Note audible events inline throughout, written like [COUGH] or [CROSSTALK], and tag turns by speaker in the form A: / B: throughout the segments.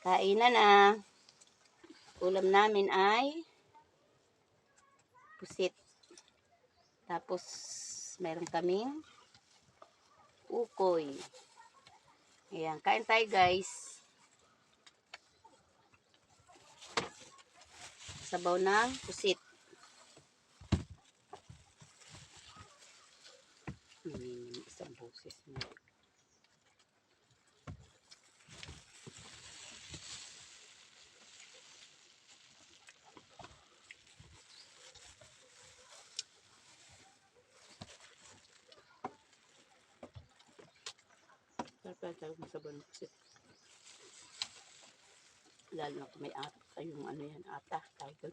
A: Kainan na. Ulam namin ay pusit. Tapos, meron kaming ukoy. Ayan, kain tayo guys. Sabaw ng pusit. Hmm, isang boses na. Dapat tayo masabaw ng pusit. Lalo na kung may at, ay yung ano yan, ata, tawag doon.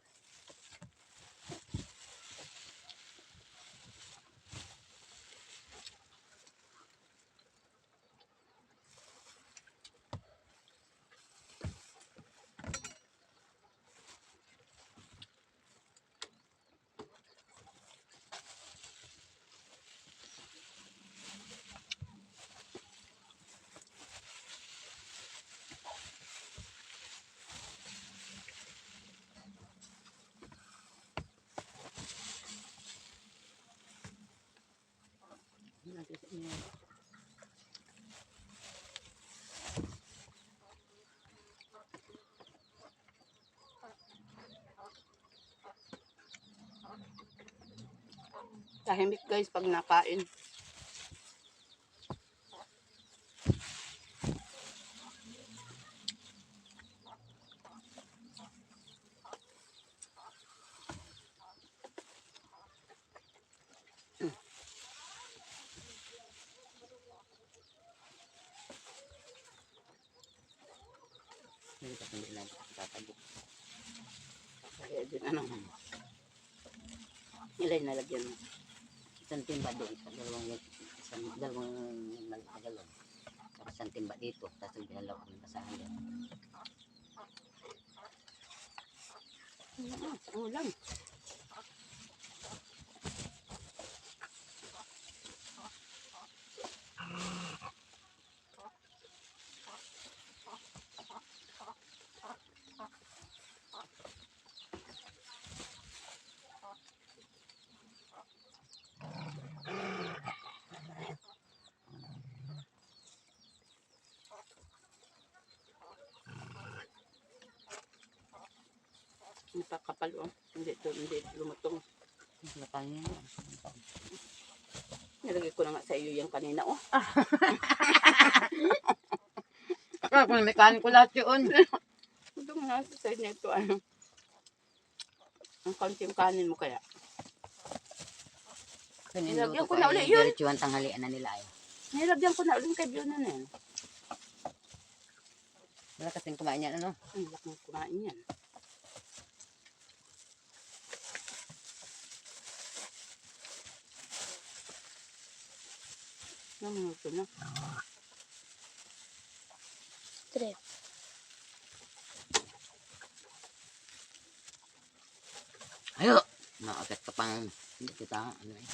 A: Natin sa. Tahimik guys pag nakain.
B: Hindi ka hindi lang tatago.
A: Kaya din ano. Nilay nalagyan mo.
B: Isang timba doon, dalawang isang dalawang maliit na galon. Tapos isang timba dito, tapos dalawa ang basahan yan.
A: Ah, ulam. Napakapal oh. Hindi to, hindi lumutong.
B: Yan.
A: Nilagay ko na nga sa iyo yung kanina oh. [LAUGHS]
B: Ako kung mekanik ko lahat yun.
A: Ito nga sa side nito ano. Ang kaunting kanin mo kaya. Nilagyan ko na ulit yun.
B: Diretsuhan tanghalian na nila ay.
A: Nilagyan ko na ulit kay Biona na yan.
B: Wala kasing kumain yan ano.
A: Ang lak ng kumain yan. Namuto na.
C: Trip.
B: Ayo! Nakagat ka pang hindi kita ano eh.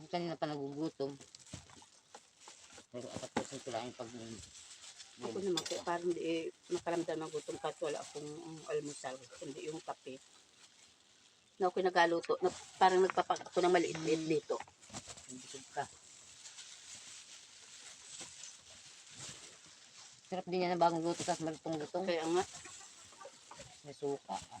B: Ang Kanina pa nagugutom. Pero apat ko sa kailangan pag
A: Ako naman kaya parang di makaramdam ng gutom kahit wala akong um, almusal. Hindi yung kape. Na ako nagaluto. Na, parang nagpapak ako ng maliit-liit dito.
B: Busog ka. Sarap din yan ng bagong luto tapos malutong-lutong.
A: Kaya nga,
B: May suka. ah.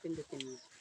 A: Pindutin mo.